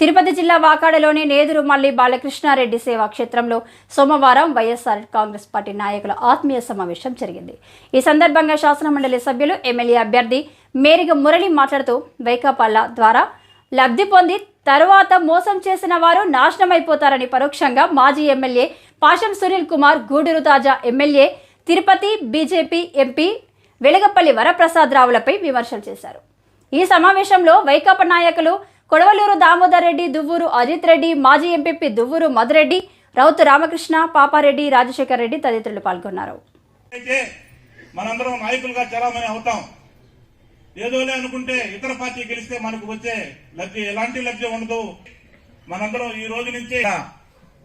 తిరుపతి జిల్లా వాకాడలోని నేదురు మల్లి బాలకృష్ణారెడ్డి సేవా క్షేత్రంలో సోమవారం వైఎస్ఆర్ కాంగ్రెస్ పార్టీ నాయకుల ఆత్మీయ సమావేశం జరిగింది. ఈ సందర్భంగా శాసనమండలి సభ్యులు ఎమ్మెల్యే అభ్యర్థి మేరిగ మురళి మాట్లాడుతూ వైకాపాల ద్వారా లబ్ధి పొంది తరువాత మోసం చేసిన వారు నాశనమైపోతారని పరోక్షంగా మాజీ ఎమ్మెల్యే పాషం సునీల్ కుమార్ గూడూరు తాజా MLA Tirupati BJP MP Velagapalli Varaprasad రావులపై విమర్శలు చేశారు. ఈ సమావేశంలో వైకాపా నాయకులు కొడవలూరు దామోదర్ రెడ్డి దువ్వూరు అజిత్ రెడ్డి మాజీ ఎంపీపీ దువ్వూరు మధురెడ్డి రౌతు రామకృష్ణ పాపారెడ్డి రాజశేఖర్ రెడ్డి తదితరులు పాల్గొన్నారు. అయితే మనందరం నాయకులుగా చలామణి అవుతాం. ఏదోలే అనుకుంటే ఇతర పార్టీ గెలిస్తే మనకు వచ్చే లబ్ధి ఎలాంటి లబ్ధి ఉండదు. మనందరం ఈ రోజు నుంచి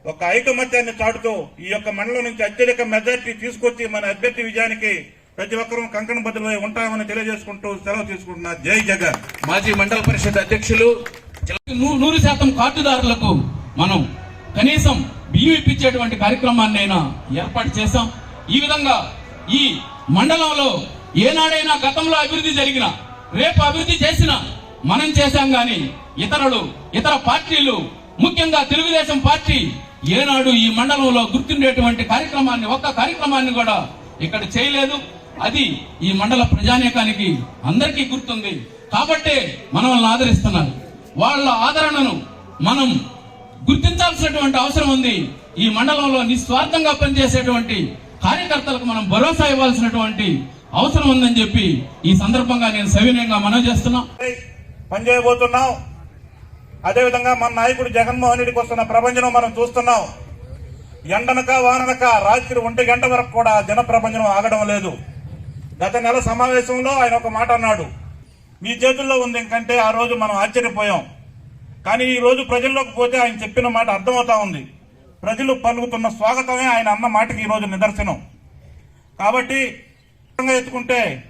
ఒక ఐకమత్యాన్ని చాటుతూ ఈ యొక్క మండలం నుంచి అత్యధిక మెజార్టీ తీసుకొచ్చి మన అభ్యర్థి విజయానికి ప్రతి ఒక్కరూ కంకణ బద్దులై ఉంటామని తెలియజేసుకుంటూ సెలవు తీసుకుంటున్నా. జై జగన్. మాజీ మండల పరిషత్ అధ్యక్షులు నూ- నూరు శాతం కార్డుదారులకు మనం కనీసం బియ్యం ఇప్పించేటువంటి కార్యక్రమాన్ని అయినా ఏర్పాటు చేశాం. ఈ విధంగా ఈ మండలంలో ఏనాడైనా గతంలో అభివృద్ధి జరిగిన రేపు అభివృద్ధి చేసిన మనం చేశాం గాని ఇతరులు ఇతర పార్టీలు ముఖ్యంగా తెలుగుదేశం పార్టీ ఏనాడు ఈ మండలంలో గుర్తుండేటువంటి కార్యక్రమాన్ని ఒక్క కార్యక్రమాన్ని కూడా ఇక్కడ చేయలేదు. అది ఈ మండల ప్రజానీకానికి అందరికీ గుర్తుంది. కాబట్టే మనల్ని ఆదరిస్తున్నారు. వాళ్ళ ఆదరణను మనం గుర్తించాల్సినటువంటి అవసరం ఉంది. ఈ మండలంలో నిస్వార్థంగా పనిచేసేటువంటి కార్యకర్తలకు మనం భరోసా ఇవ్వాల్సినటువంటి అవసరం ఉందని చెప్పి ఈ సందర్భంగా నేను సవినయంగా మనం చేస్తున్నా. పనిచేయబోతున్నాం అదేవిధంగా మన నాయకుడు జగన్మోహన్ రెడ్డికి వస్తున్న ప్రపంచం మనం చూస్తున్నాం. ఎండనక వాననక రాత్రి ఒంటి గంట వరకు కూడా జన ప్రపంచం ఆగడం లేదు. గత నెల సమావేశంలో ఆయన ఒక మాట అన్నాడు. మీ చేతుల్లో ఉంది ఇంకంటే ఆ రోజు మనం ఆశ్చర్యపోయాం. కానీ ఈ రోజు ప్రజల్లోకి పోతే ఆయన చెప్పిన మాట అర్థమవుతా ఉంది. ప్రజలు పలుకుతున్న స్వాగతమే ఆయన అన్న మాటకి ఈ రోజు నిదర్శనం. కాబట్టి ఎత్తుకుంటే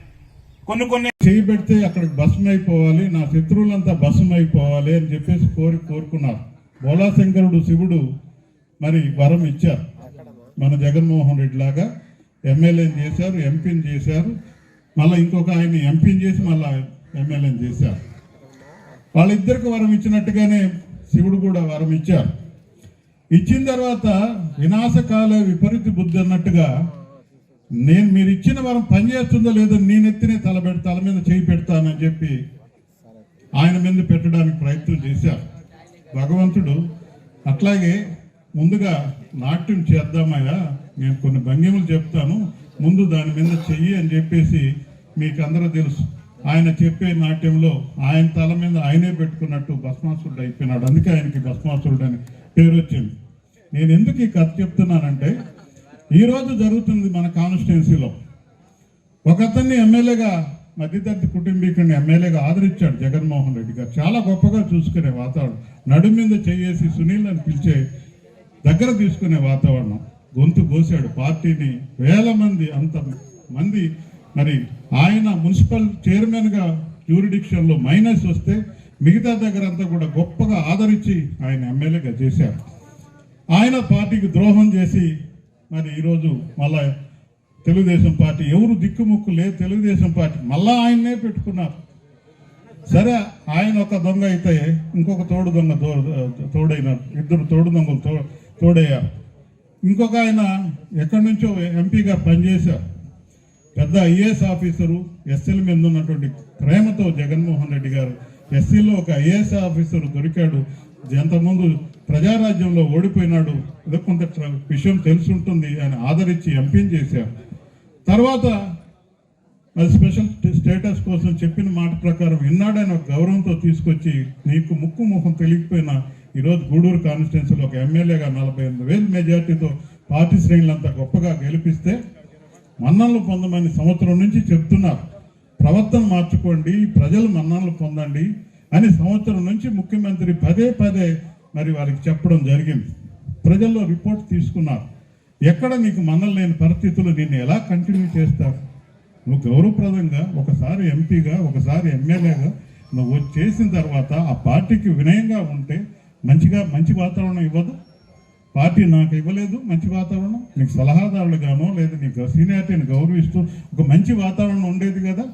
కొన్ని కొన్ని చేయి పెడితే అక్కడికి భస్మం అయిపోవాలి నా శత్రువులంతా భస్మం అయిపోవాలి అని చెప్పేసి కోరి కోరుకున్నారు. బోలాశంకరుడు శివుడు మరి వరం ఇచ్చారు. మన జగన్మోహన్ రెడ్డి లాగా ఎమ్మెల్యేని చేశారు ఎంపీని చేశారు. మళ్ళీ ఇంకొక ఆయన ఎంపీని చేసి మళ్ళీ ఎమ్మెల్యేని చేశారు. వాళ్ళిద్దరికి వరం ఇచ్చినట్టుగానే శివుడు కూడా వరం ఇచ్చారు. ఇచ్చిన తర్వాత వినాశకాల విపరీత బుద్ధి అన్నట్టుగా నేను మీరు ఇచ్చిన వరం పనిచేస్తుందో లేదో నేను ఎత్తినే తల పెడతా తల మీద చేయి పెడతానని చెప్పి ఆయన మీద పెట్టడానికి ప్రయత్నం చేశారు. భగవంతుడు అట్లాగే ముందుగా నాట్యం చేద్దామయ్యా. నేను కొన్ని భంగిమలు చెప్తాను. ముందు దాని మీద చెయ్యి అని చెప్పేసి మీకు అందరూ తెలుసు. ఆయన చెప్పే నాట్యంలో ఆయన తల మీద ఆయనే పెట్టుకున్నట్టు భస్మాసురుడు అయిపోయినాడు. అందుకే ఆయనకి భస్మాసురుడు అని పేరు వచ్చింది. నేను ఎందుకు ఈ కథ చెప్తున్నానంటే ఈరోజు జరుగుతుంది మన కాన్స్టిట్యున్సీలో. ఒక అతన్ని ఎమ్మెల్యేగా మధ్యతరగతి కుటుంబీకుడిని ఎమ్మెల్యేగా ఆదరించాడు జగన్మోహన్ రెడ్డి గారు. చాలా గొప్పగా చూసుకునే వాతావరణం. నడు మీద చేయేసి సునీల్ అని పిలిచే దగ్గర తీసుకునే వాతావరణం. గొంతు కోసాడు. పార్టీని వేల మంది అంత మంది. మరి ఆయన మున్సిపల్ చైర్మన్గా జ్యూరిడిక్షన్లో మైనస్ వస్తే మిగతా దగ్గర అంతా కూడా గొప్పగా ఆదరించి ఆయన ఎమ్మెల్యేగా చేశారు. ఆయన పార్టీకి ద్రోహం చేసి మరి ఈరోజు మళ్ళా తెలుగుదేశం పార్టీ ఎవరు దిక్కుముక్కు లేదు తెలుగుదేశం పార్టీ మళ్ళా ఆయన్నే పెట్టుకున్నారు. సరే ఆయన ఒక దొంగ అయితే ఇంకొక తోడు దొంగ తో- తోడైనారు ఇద్దరు తోడు దొంగలు తో తోడయ్యారు. ఇంకొక ఆయన ఎక్కడి నుంచో ఎంపీగా పనిచేశారు. పెద్ద ఐఏఎస్ ఆఫీసరు ఎస్సీల మీద ఉన్నటువంటి ప్రేమతో జగన్మోహన్ రెడ్డి గారు ఎస్సీలో ఒక ఐఏఎస్ ఆఫీసర్ దొరికాడు. ఎంతమంది ప్రజారాజ్యంలో ఓడిపోయినాడు. ఏదో కొంత విషయం తెలిసి ఉంటుంది అని ఆదరించి ఎంపీని చేశారు. తర్వాత అది స్పెషల్ స్టేటస్ కోసం చెప్పిన మాట ప్రకారం ఇన్నాడైన గౌరవంతో తీసుకొచ్చి నీకు ముక్కు ముఖం తెలియకపోయినా ఈరోజు గూడూరు కాన్స్టిట్యున్సీలో ఒక ఎమ్మెల్యేగా నలభై ఎనిమిది వేల మెజార్టీతో పార్టీ శ్రేణులంతా గొప్పగా గెలిపిస్తే మన్ననలు పొందమని సంవత్సరం నుంచి చెప్తున్నారు. ప్రవర్తన మార్చుకోండి ప్రజలు మన్ననలు పొందండి అని సంవత్సరం నుంచి ముఖ్యమంత్రి పదే పదే మరి వారికి చెప్పడం జరిగింది. ప్రజల్లో రిపోర్ట్ తీసుకున్నారు. ఎక్కడ నీకు మన్నలు లేని పరిస్థితులు నిన్ను ఎలా కంటిన్యూ చేస్తారు? నువ్వు గౌరవప్రదంగా ఒకసారి ఎంపీగా ఒకసారి ఎమ్మెల్యేగా నువ్వు చేసిన తర్వాత ఆ పార్టీకి వినయంగా ఉంటే మంచిగా మంచి వాతావరణం ఇవ్వదు. పార్టీ నాకు ఇవ్వలేదు మంచి వాతావరణం. నీకు సలహాదారులుగానో లేదా నీకు సీనియారిటీని గౌరవిస్తూ ఒక మంచి వాతావరణం ఉండేది కదా.